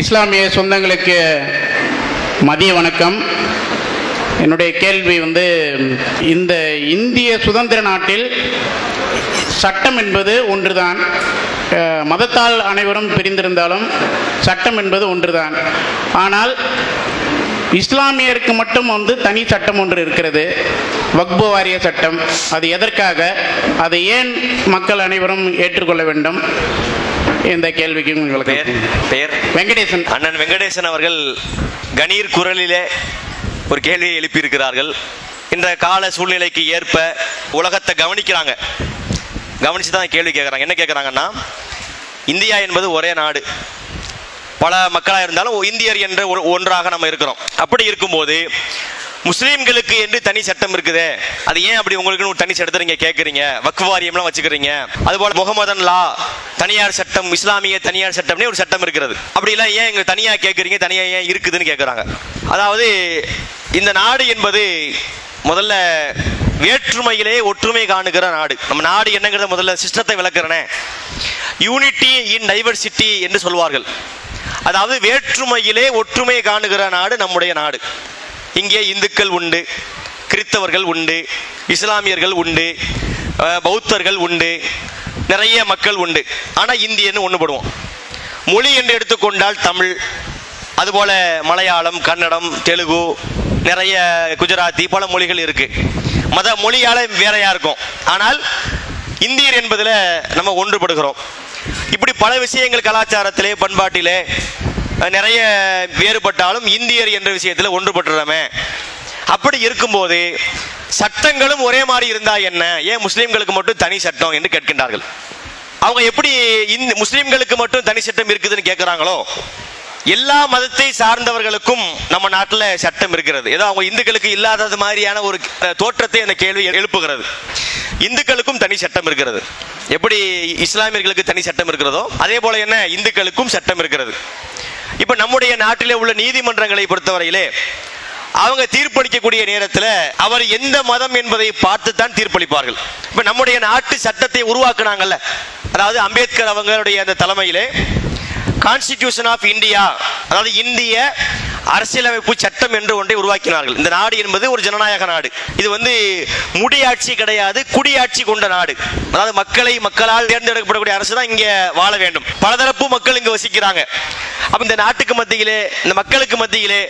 இஸ்லாமிய சொந்தங்களுக்கு மதிய வணக்கம். என்னுடைய கேள்வி வந்து இந்த இந்திய சுதந்திர நாட்டில் சட்டம் என்பது ஒன்றுதான். மதத்தால் அனைவரும் பிரிந்திருந்தாலும் சட்டம் என்பது ஒன்றுதான். ஆனால் இஸ்லாமியருக்கு மட்டும் வந்து தனி சட்டம் ஒன்று இருக்கிறது. வக்பு வாரிய சட்டம். அது எதற்காக? அதை ஏன் மக்கள் அனைவரும் ஏற்றுக்கொள்ள வேண்டும்? இந்த கேள்விக்கு பெயர் உங்களுக்கு பெயர் வெங்கடேசன். அண்ணன் வெங்கடேசன் அவர்கள் கணீர் குரலிலே ஒரு கேள்வியை எழுப்பியிருக்கிறார்கள். இன்றைய கால சூழ்நிலைக்கு ஏற்ப உலகத்தை கவனிக்கிறாங்க. கவனிச்சு தான் கேள்வி கேட்குறாங்க என்ன கேட்குறாங்கன்னா இந்தியா என்பது ஒரே நாடு. பல மக்களாக இருந்தாலும் இந்தியர் என்ற ஒரு- ஒன்றாக நம்ம இருக்கிறோம். அப்படி இருக்கும்போது முஸ்லீம்களுக்கு என்று தனி சட்டம் இருக்குது. அது ஏன் அப்படி உங்களுக்கு ஒரு தனி சட்டத்தை நீங்க கேட்குறீங்க வக்குவாரியம்லாம் வச்சுக்கிறீங்க. அதுபோல் முகமதன் லா தனியார் சட்டம் இஸ்லாமிய தனியார் சட்டம்னே ஒரு சட்டம் இருக்கிறது. அப்படிலாம் ஏன் எங்க தனியாக கேட்குறீங்க தனியாக ஏன் இருக்குதுன்னு கேட்குறாங்க அதாவது இந்த நாடு என்பது முதல்ல வேற்றுமையிலே ஒற்றுமை காணுகிற நாடு. நம்ம நாடு என்னங்கிறத முதல்ல சிஸ்டத்தை விளக்குறேனே. யூனிட்டி இன் டைவர்சிட்டி என்று சொல்வார்கள். அதாவது வேற்றுமையிலே ஒற்றுமை காணுகிற நாடு நம்முடைய நாடு. இங்கே இந்துக்கள் உண்டு கிறித்தவர்கள் உண்டு இஸ்லாமியர்கள் உண்டு பௌத்தர்கள் உண்டு நிறைய மக்கள் உண்டு. ஆனால் இந்தியன்னு ஒன்றுபடுவோம் மொழி என்று எடுத்துக்கொண்டால் தமிழ் அதுபோல் மலையாளம் கன்னடம் தெலுங்கு நிறைய குஜராத்தி பல மொழிகள் இருக்குது மத மொழியால் வேறையாக இருக்கும்? ஆனால் இந்தியர் என்பதில் நம்ம ஒன்றுபடுகிறோம். இப்படி பல விஷயங்கள் கலாச்சாரத்திலே பண்பாட்டிலே நிறைய வேறுபட்டாலும் இந்தியர் என்ற விஷயத்தில் ஒன்றுபட்டுறமே அப்படி இருக்கும்போது சட்டங்களும் ஒரே மாதிரி இருந்தா என்ன? ஏன் முஸ்லீம்களுக்கு மட்டும் தனி சட்டம் என்று கேட்கின்றார்கள். அவங்க எப்படி இந்த முஸ்லீம்களுக்கு மட்டும் தனி சட்டம் இருக்குதுன்னு கேட்குறாங்களோ? எல்லா மதத்தை சார்ந்தவர்களுக்கும் நம்ம நாட்டில் சட்டம் இருக்கிறது. ஏதோ அவங்க இந்துக்களுக்கு இல்லாதது மாதிரியான ஒரு தோற்றத்தை அந்த கேள்வி எழுப்புகிறது. இந்துக்களுக்கும் தனி சட்டம் இருக்கிறது. எப்படி இஸ்லாமியர்களுக்கு தனி சட்டம் இருக்கிறதோ அதே போல என்ன? இந்துக்களுக்கும் சட்டம் இருக்கிறது. இப்போ நம்முடைய நாட்டிலே உள்ள நீதிமன்றங்களை பொறுத்தவரையிலே அவங்க தீர்ப்பளிக்கக்கூடிய நேரத்தில் அவர் எந்த மதம் என்பதை பார்த்து தான் தீர்ப்பளிப்பார்கள். இப்போ நம்முடைய நாட்டு சட்டத்தை உருவாக்குனாங்கல்ல அதாவது அம்பேத்கர் அவங்களுடைய அந்த தலைமையிலே கான்ஸ்டிடியூஷன் ஆஃப் இந்தியா அதாவது இந்திய அரசியலமைப்பு சட்டம் என்று ஒன்றை உருவாக்கினார்கள். இந்த நாடு என்பது ஒரு ஜனநாயக நாடு. இது வந்து முடியாட்சி கிடையாது குடியாட்சி கொண்ட நாடு. அதாவது மக்களை மக்களால் தேர்ந்தெடுக்கப்படக்கூடிய அரசு தான் இங்கே வாழ வேண்டும். பலதரப்பு மக்கள் இங்கே வசிக்கிறாங்க. அப்ப இந்த நாட்டுக்கு மத்தியிலே இந்த மக்களுக்கு மத்தியிலே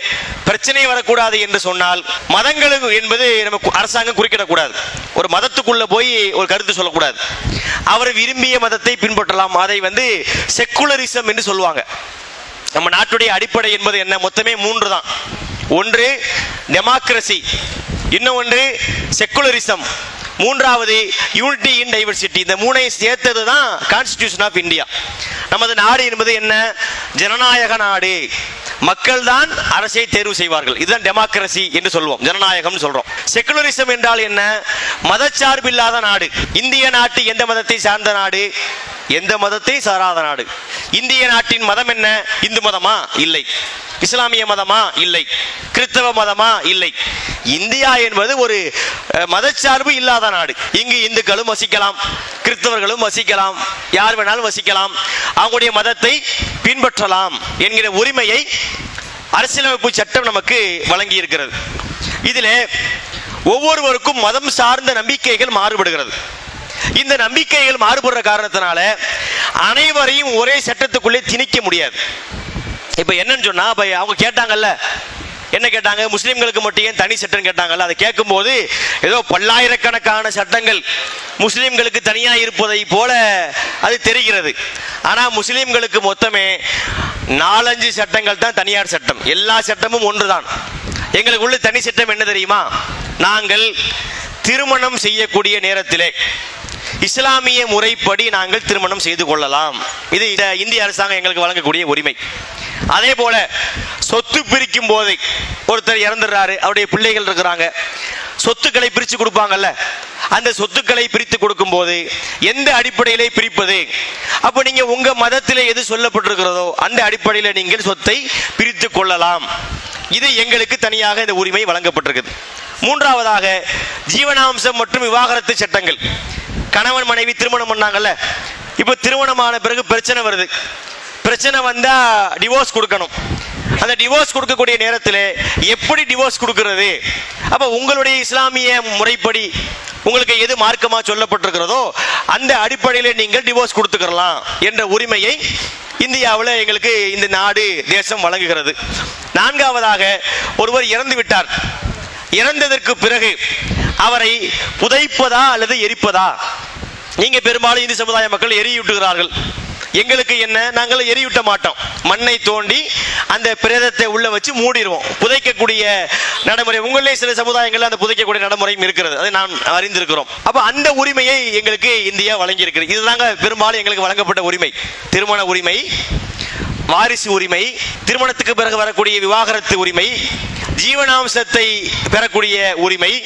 பிரச்சனை வரக்கூடாது என்று சொன்னால் மதங்களுக்கு என்பது நம்ம அரசாங்கம் குறிக்கிடக்கூடாது. ஒரு மதத்துக்குள்ள போய் ஒரு கருத்து சொல்லக்கூடாது. அவர் விரும்பிய மதத்தை பின்பற்றலாம். அதை வந்து செக்குலரிசம் என்று சொல்லுவாங்க. நம்ம நாட்டுடைய அடிப்படை என்பது என்ன? மொத்தமே மூன்று தான் ஒன்று டெமோக்ரஸி இன்னும் ஒன்று செக்குலரிசம் மூன்றாவது யூனிட்டி இன் டைவர்சிட்டி இந்த மூணையும் சேர்த்தது தான் கான்ஸ்டிடியூஷன் ஆஃப் இந்தியா நமது நாடு என்பது என்ன? ஜனநாயக நாடு. மக்கள் தான் அரசை தேர்வு செய்வார்கள். இதுதான் டெமோக்ரஸி என்று சொல்வோம். ஜனநாயகம் சொல்றோம். செகுலரிசம் என்றால் என்ன? மதச்சார்பில்லாத நாடு. இந்திய நாட்டு எந்த மதத்தை சார்ந்த நாடு? எந்த மதத்தை சாராத நாடு? இந்திய நாட்டின் மதம் என்ன? இந்து மதமா? இல்லை. இஸ்லாமிய மதமா? இல்லை. கிறிஸ்தவ மதமா? இல்லை. இந்தியா என்பது ஒரு மதச்சார்பு இல்லாத நாடு. இங்கு இந்துக்களும் வசிக்கலாம் கிறிஸ்தவர்களும் வசிக்கலாம் யார் வேணாலும் வசிக்கலாம். அவங்களுடைய மதத்தை பின்பற்றலாம் என்கிற உரிமையை அரசியலமைப்பு சட்டம் நமக்கு வழங்கி இருக்கிறது இதில் ஒவ்வொருவருக்கும் மதம் சார்ந்த நம்பிக்கைகள் மாறுபடுகிறது. இந்த நம்பிக்கைகள் மாறுபடுற காரணத்தினால அனைவரையும் ஒரே சட்டத்துக்குள்ளே திணிக்க முடியாது. இப்போ என்னன்னு சொன்னா இப்ப அவங்க கேட்டாங்கல்ல. என்ன கேட்டாங்க? முஸ்லீம்களுக்கு மட்டும் ஏன் தனி சட்டம் கேட்டாங்கல்ல? அதை கேட்கும்போது ஏதோ பல்லாயிரக்கணக்கான சட்டங்கள் முஸ்லீம்களுக்கு தனியா இருப்பதை போல அது தெரிகிறது. ஆனா முஸ்லீம்களுக்கு மொத்தமே நாலஞ்சு சட்டங்கள் தான் தனியார் சட்டம். எல்லா சட்டமும் ஒன்றுதான். எங்களுக்கு உள்ள தனி சட்டம் என்ன தெரியுமா? நாங்கள் திருமணம் செய்யக்கூடிய நேரத்திலே இஸ்லாமிய முறைப்படி நாங்கள் திருமணம் செய்து கொள்ளலாம். இது இந்திய அரசாங்கம் எங்களுக்கு வழங்கக்கூடிய உரிமை. அதே போல சொத்து பிரிக்கும் போது ஒருத்தர் இறந்துடுறாரு அவருடைய பிள்ளைகள் இருக்கிறாங்க. சொத்துக்களை பிரித்து கொடுப்பாங்கல்ல. அந்த சொத்துக்களை பிரித்து கொடுக்கும் போது எந்த அடிப்படையிலே பிரிப்பது? அப்போ நீங்க உங்க மதத்திலே எது சொல்லப்பட்டிருக்கிறதோ அந்த அடிப்படையில் நீங்கள் சொத்தை பிரித்து கொள்ளலாம். இது எங்களுக்கு தனியாக இந்த உரிமை வழங்கப்பட்டிருக்குது. மூன்றாவதாக ஜீவனாம்சம் மற்றும் விவாகரத்து சட்டங்கள். கணவன் மனைவி திருமணம் பண்ணாங்கல்ல. இப்போ திருமணமான பிறகு பிரச்சனை வருது. பிரச்சனை வந்தா டிவோர்ஸ் கொடுக்கணும். அந்த டிவோர்ஸ் கொடுக்கக்கூடிய நேரத்தில் எப்படி டிவோர்ஸ் கொடுக்கறது? அப்போ உங்களுடைய இஸ்லாமிய முறைப்படி உங்களுக்கு எது மார்க்கமா சொல்லப்பட்டிருக்கிறதோ அந்த அடிப்படையில் நீங்கள் டிவோர்ஸ் கொடுத்துக்கலாம் என்ற உரிமையை இந்தியாவில் எங்களுக்கு இந்த நாடு தேசம் வழங்குகிறது. நான்காவதாக ஒருவர் இறந்து விட்டார். இறந்ததற்கு பிறகு அவரை புதைப்பதா அல்லது எரிப்பதா? நீங்க பெரும்பாலும் இந்து சமுதாய மக்கள் எரியூட்டுகிறார்கள். எங்களுக்கு என்ன? நாங்கள் எரியூட்ட மாட்டோம். மண்ணை தோண்டி அந்த பிரேதத்தை உள்ள வச்சு மூடிடுவோம் புதைக்கக்கூடிய நடைமுறை உங்களே சில சமுதாயங்கள்ல அந்த புதைக்கக்கூடிய நடைமுறையும் இருக்கிறது. அதை நான் அறிந்திருக்கிறோம். அப்ப அந்த உரிமையை எங்களுக்கு இந்தியா வழங்கியிருக்கிறது. இதுதாங்க பெரும்பாலும் எங்களுக்கு வழங்கப்பட்ட உரிமை. திருமண உரிமை வாரிசு உரிமை திருமணத்துக்கு பிறகு வரக்கூடிய விவாகரத்து உரிமை ஜீவனாம்சத்தை பெறக்கூடிய உரிமை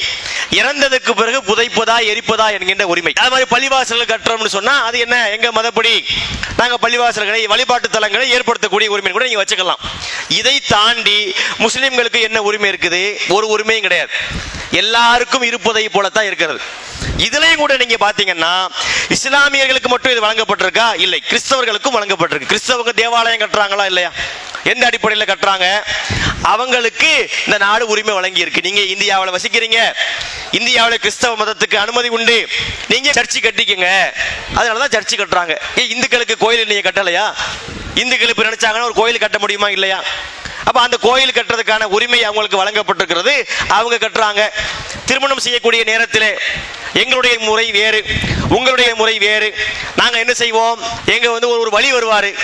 இறந்ததுக்கு பிறகு புதைப்பதா எரிப்பதா என்கின்ற உரிமை. அது மாதிரி பள்ளிவாசல்கள் கட்டுறோம்னு சொன்னா அது என்ன? எங்க மதப்படி நாங்க பள்ளிவாசல்களை வழிபாட்டு தலங்களை ஏற்படுத்தக்கூடிய உரிமை கூட நீங்க வச்சுக்கலாம். இதை தாண்டி முஸ்லிம்களுக்கு என்ன உரிமை இருக்குது? ஒரு உரிமையும் கிடையாது. எல்லாருக்கும் இருப்பதை போலத்தான் இருக்கிறது. இதுலையும் கூட நீங்க பாத்தீங்கன்னா இஸ்லாமியர்களுக்கு மட்டும் இது வழங்கப்பட்டிருக்கா? இல்லை. கிறிஸ்தவர்களுக்கும் வழங்கப்பட்டிருக்கு. கிறிஸ்தவங்க தேவாலயம் கட்டுறாங்களா இல்லையா? எந்த அடிப்படையில் கட்டுறாங்க? அவங்களுக்கு இந்த நாடு உரிமை வழங்கி இருக்கு நீங்க இந்தியாவில் வசிக்கிறீங்க. இந்தியாவில் கிறிஸ்தவ மதத்துக்கு அனுமதி உண்டு. நீங்க சர்ச்சு கட்டிக்கங்க. அதனாலதான் சர்ச்சு கட்டுறாங்க. இந்துக்களுக்கு கோயில் நீங்க கட்டலையா? இந்துக்கள் இப்ப நினைச்சாங்கன்னா ஒரு கோயில் கட்ட முடியுமா இல்லையா? அப்ப அந்த கோயில் கட்டுறதுக்கான உரிமை அவங்களுக்கு வழங்கப்பட்டிருக்கிறது. அவங்க கட்டுறாங்க. திருமணம் செய்யக்கூடிய நேரத்தில் எங்களுடைய முறை வேறு உங்களுடைய முறை வேறு. நாங்க என்ன செய்வோம்? எங்க வந்து ஒரு ஒரு வழி வருவாரு.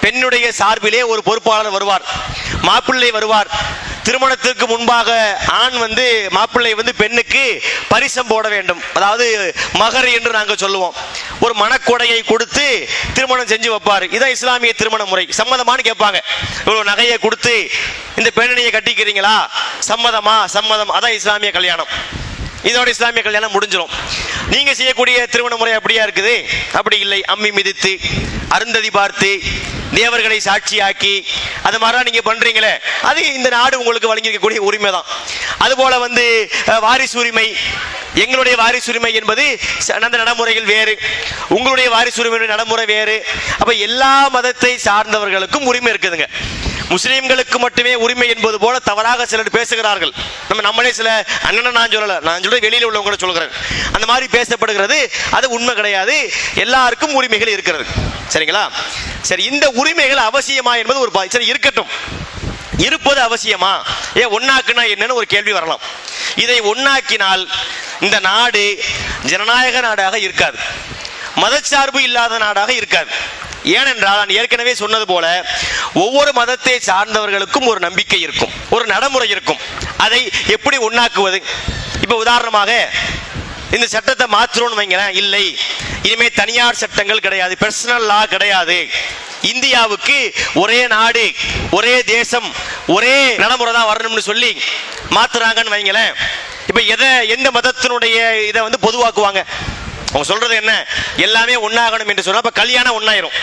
பெண்ணுடைய சார்பிலே ஒரு பொறுப்பாளர் வருவார். மாப்பிள்ளை வருவார். திருமணத்திற்கு முன்பாக ஆண் வந்து மாப்பிள்ளை வந்து பெண்ணுக்கு பரிசம் போட வேண்டும். அதாவது மகர் என்று நாங்கள் சொல்லுவோம். ஒரு மனக்கொடையை கொடுத்து திருமணம் செஞ்சு வைப்பார். இதான் இஸ்லாமிய திருமண முறை. சம்மதமான்னு கேட்பாங்க. இவ்வளவு நகையை கொடுத்து இந்த பேரணியை கட்டிக்கிறீங்களா? சம்மதமா? சம்மதம். அதான் இஸ்லாமிய கல்யாணம். இதோட இஸ்லாமிய கல்யாணம் முடிஞ்சிடும் நீங்க செய்யக்கூடிய திருமண முறை அப்படியா இருக்குது? அப்படி இல்லை. அம்மி மிதித்து அருந்ததி பார்த்து தேவர்களை சாட்சியாக்கி அது மாதிரிலாம் நீங்க பண்றீங்களே. அது இந்த நாடு உங்களுக்கு வழங்கியிருக்கக்கூடிய உரிமை தான் அதுபோல வந்து வாரிசு உரிமை எங்களுடைய வாரிசு உரிமை என்பது ச- அந்த நடைமுறைகள் வேறு. உங்களுடைய வாரிசு நடைமுறை வேறு. அப்ப எல்லா மதத்தை சார்ந்தவர்களுக்கும் உரிமை இருக்குதுங்க. முஸ்லீம்களுக்கு மட்டுமே உரிமை என்பது போல தவறாக சிலர் பேசுகிறார்கள். நம்ம நம்மளே சில அண்ணனை நான் சொல்லல. நான் சொல்ற வெளியில் உள்ளவங்க சொல்கிறேன் அந்த மாதிரி பேசப்படுகிறது. அது உண்மை கிடையாது. எல்லாருக்கும் உரிமைகள் இருக்கிறது. சரிங்களா? சரி இந்த உரிமைகள் அவசியமா என்பது ஒரு சரி இருக்கட்டும். இருப்பது அவசியமா? ஏ ஒன்னாக்குனா என்னன்னு ஒரு கேள்வி வரலாம். இதை ஒன்னாக்கினால் இந்த நாடு ஜனநாயக நாடாக இருக்காது. மதச்சார்பு இல்லாத நாடாக இருக்காது. ஏனென்றால் நான் ஏற்கனவே சொன்னது போல ஒவ்வொரு மதத்தை சார்ந்தவர்களுக்கும் ஒரு நம்பிக்கை இருக்கும். ஒரு நடைமுறை இருக்கும். அதை எப்படி உண்ணாக்குவது இப்போ உதாரணமாக இந்த சட்டத்தை மாற்றுறோம்னு வைங்களேன் இல்லை. இனிமே தனியார் சட்டங்கள் கிடையாது பர்சனல் லா கிடையாது. இந்தியாவுக்கு ஒரே நாடு ஒரே தேசம் ஒரே நடைமுறை தான் வரணும்னு சொல்லி மாத்துறாங்கன்னு வைங்களேன். இப்ப எதை எந்த மதத்தினுடைய இதை வந்து பொதுவாக்குவாங்க? அவங்க சொல்றது என்ன? எல்லாமே ஒன்னாகணும் என்று சொன்னா அப்ப கல்யாணம் ஒன்னாயிரும்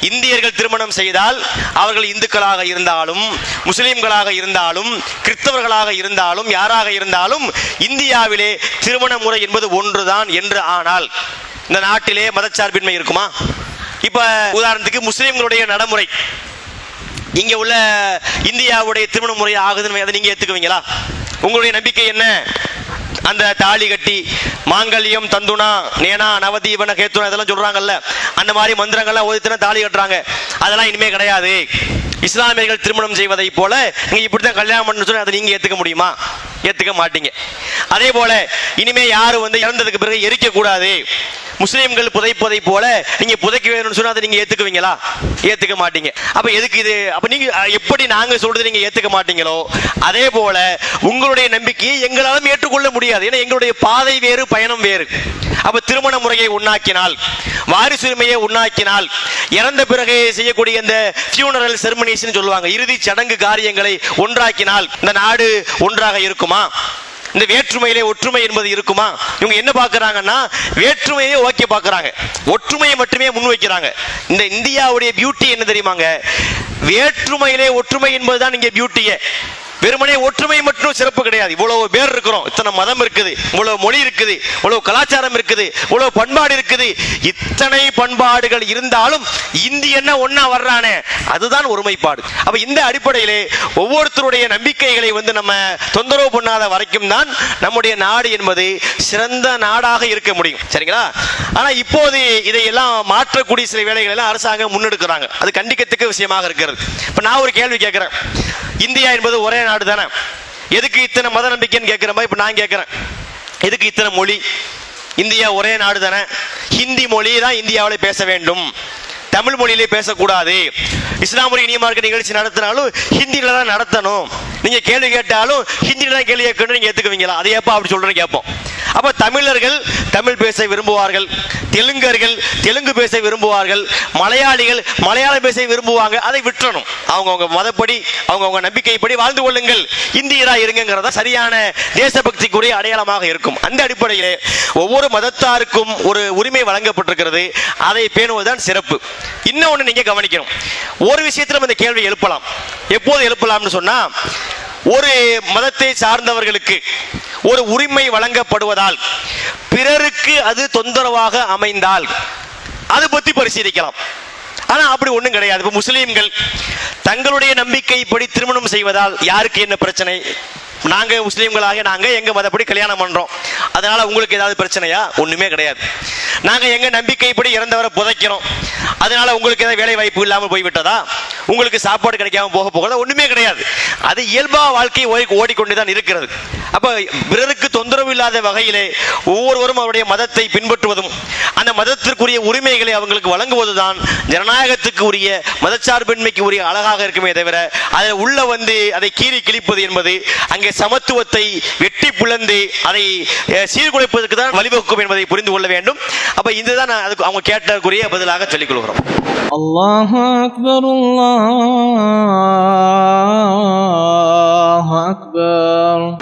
இந்தியர்கள் திருமணம் செய்தால் அவர்கள் இந்துக்களாக இருந்தாலும் முஸ்லிம்களாக இருந்தாலும் கிறிஸ்தவர்களாக இருந்தாலும் யாராக இருந்தாலும் இந்தியாவிலே திருமண முறை என்பது ஒன்றுதான் என்று ஆனால் இந்த நாட்டிலே மதச்சார்பின்மை இருக்குமா? இப்ப உதாரணத்துக்கு முஸ்லீம்களுடைய நடைமுறை. இங்க உள்ள இந்தியாவுடைய திருமண முறை ஆகுதுன்னு அதை நீங்க ஏத்துக்குவீங்களா? உங்களுடைய நம்பிக்கை என்ன? அந்த தாலி கட்டி மாங்கல்யம் தந்துனா நேனா நவதீவன கேத்துனா இதெல்லாம் சொல்றாங்கல்ல. அந்த மாதிரி மந்திரங்கள்லாம் ஓதித்துனா தாலி கட்டுறாங்க. அதெல்லாம் இனிமே கிடையாது. இஸ்லாமியர்கள் திருமணம் செய்வதை போல நீங்க இப்படித்தான் கல்யாணம் பண்ணு சொல்லி அதை நீங்க ஏத்துக்க முடியுமா? ஏத்துக்க மாட்டீங்க. அதே போல இனிமே யாரும் வந்து இறந்ததுக்கு பிறகு எரிக்க கூடாது முஸ்லீம்கள் புதைப்பதை போல நீங்க புதைக்க வேணும்னு சொன்னா அதை நீங்க ஏத்துக்குவீங்களா? ஏத்துக்க மாட்டீங்க. அப்ப எதுக்கு இது? அப்ப நீங்க எப்படி நாங்க சொல்றது நீங்க ஏத்துக்க மாட்டீங்களோ? அதே போல உங்களுடைய நம்பிக்கையை எங்களாலும் ஏற்றுக்கொள்ள முடியாது. ஏன்னா எங்களுடைய பாதை வேறு பயணம் வேறு. அப்ப திருமண முறையை உண்ணாக்கினால் வாரிசுரிமையை உண்ணாக்கினால் இறந்த பிறகு செய்யக்கூடிய இந்த ஃபியூனரல் செர்மனிஸ்னு சொல்லுவாங்க. இறுதி சடங்கு காரியங்களை ஒன்றாக்கினால் இந்த நாடு ஒன்றாக இருக்குமா? இந்த வேற்றுமையிலே ஒற்றுமை என்பது இருக்குமா? இவங்க என்ன பார்க்குறாங்கன்னா வேற்றுமையை ஓகே பார்க்குறாங்க. ஒற்றுமையை மட்டுமே முன்வைக்கிறாங்க. இந்த இந்தியாவுடைய பியூட்டி என்ன தெரியுமாங்க? வேற்றுமையிலே ஒற்றுமை என்பதுதான் இங்கே பியூட்டியே வெறுமனே ஒற்றுமை மட்டும் சிறப்பு கிடையாது. இவ்வளவு பேர் இருக்கிறோம். இத்தனை மதம் இருக்குது. இவ்வளவு மொழி இருக்குது. இவ்வளவு கலாச்சாரம் இருக்குது. இவ்வளவு பண்பாடு இருக்குது. இத்தனை பண்பாடுகள் இருந்தாலும் இந்தியன்னா ஒன்னா வர்றானே? அதுதான் ஒருமைப்பாடு. அப்ப இந்த அடிப்படையிலே ஒவ்வொருத்தருடைய நம்பிக்கைகளை வந்து நம்ம தொந்தரவு பண்ணாத வரைக்கும் தான் நம்முடைய நாடு என்பது சிறந்த நாடாக இருக்க முடியும். சரிங்களா? ஆனா இப்போது இதையெல்லாம் மாற்றக்கூடிய சில வேலைகள் எல்லாம் அரசாங்கம் முன்னெடுக்கிறாங்க. அது கண்டிக்கத்தக்க விஷயமாக இருக்கிறது. இப்ப நான் ஒரு கேள்வி கேட்கிறேன். இந்தியா என்பது ஒரே நாடு தானே? எதுக்கு இத்தனை மத நம்பிக்கைன்னு கேட்கிற மாதிரி இப்போ நான் கேட்குறேன். எதுக்கு இத்தனை மொழி? இந்தியா ஒரே நாடு தானே? ஹிந்தி மொழி தான் இந்தியாவில் பேச வேண்டும். தமிழ் மொழியிலே பேசக்கூடாது. இஸ்லாமிய இனிய மார்க்க நிகழ்ச்சி நடத்தினாலும் ஹிந்தியில தான் நடத்தணும். நீங்க கேள்வி கேட்டாலும் ஹிந்தியில தான் கேள்வி கேட்கணும் நீங்கள் ஏற்றுக்குவீங்களா அதை எப்போ அப்படி சொல்கிறேன்னு கேட்போம். அப்ப தமிழர்கள் தமிழ் பேச விரும்புவார்கள் தெலுங்கர்கள் தெலுங்கு பேச விரும்புவார்கள் மலையாளிகள் மலையாளம் பேச விரும்புவாங்க அதை விட்டுறணும். அவங்கவுங்க மதப்படி அவங்கவுங்க நம்பிக்கைப்படி வாழ்ந்து கொள்ளுங்கள். இந்தியரா இருங்கிறத சரியான தேசபக்திக்குரிய அடையாளமாக இருக்கும். அந்த அடிப்படையிலே ஒவ்வொரு மதத்தாருக்கும் ஒரு உரிமை வழங்கப்பட்டிருக்கிறது. அதை பேணுவதுதான் சிறப்பு. இன்னொன்று நீங்க கவனிக்கணும். ஒரு விஷயத்திலும் இந்த கேள்வி எழுப்பலாம். எப்போது எழுப்பலாம்னு சொன்னா ஒரு மதத்தை சார்ந்தவர்களுக்கு ஒரு உரிமை வழங்கப்படுவதால் பிறருக்கு அது தொந்தரவாக அமைந்தால் அது பத்தி பரிசீலிக்கலாம். ஆனால் அப்படி ஒன்றும் கிடையாது. இப்போ முஸ்லீம்கள் தங்களுடைய நம்பிக்கைப்படி திருமணம் செய்வதால் யாருக்கு என்ன பிரச்சனை? நாங்கள் முஸ்லீம்களாக நாங்கள் எங்கள் மதப்படி கல்யாணம் பண்ணுறோம் அதனால் உங்களுக்கு ஏதாவது பிரச்சனையா? ஒன்றுமே கிடையாது. நாங்கள் எங்கள் நம்பிக்கைப்படி இறந்தவரை புதைக்கிறோம். அதனால் உங்களுக்கு ஏதாவது வேலை வாய்ப்பு இல்லாமல் போய்விட்டதா? உங்களுக்கு சாப்பாடு கிடைக்காம போக போகிறதா ஒன்றுமே கிடையாது. அது இயல்பாக வாழ்க்கை ஓடி ஓடிக்கொண்டுதான் இருக்கிறது. அப்ப பிறருக்கு தொந்தரவு இல்லாத வகையிலே ஒவ்வொருவரும் அவருடைய மதத்தை பின்பற்றுவதும் அந்த மதத்திற்குரிய உரிமைகளை அவங்களுக்கு வழங்குவதுதான் ஜனநாயகத்துக்கு உரிய மதச்சார்பின்மைக்கு உரிய அழகாக இருக்குமே தவிர அதை உள்ள வந்து அதை கீறி கிழிப்பது என்பது அங்கே சமத்துவத்தை வெட்டி புலந்து அதை சீர்குலைப்பதற்கு தான் வழிவகுக்கும் என்பதை புரிந்து கொள்ள வேண்டும். அப்ப இதுதான் அதுக்கு அவங்க கேட்டக்குரிய பதிலாக சொல்லிக் கொள்கிறோம். அல்லாஹ் அக்பர் அல்லாஹ் அக்பர்.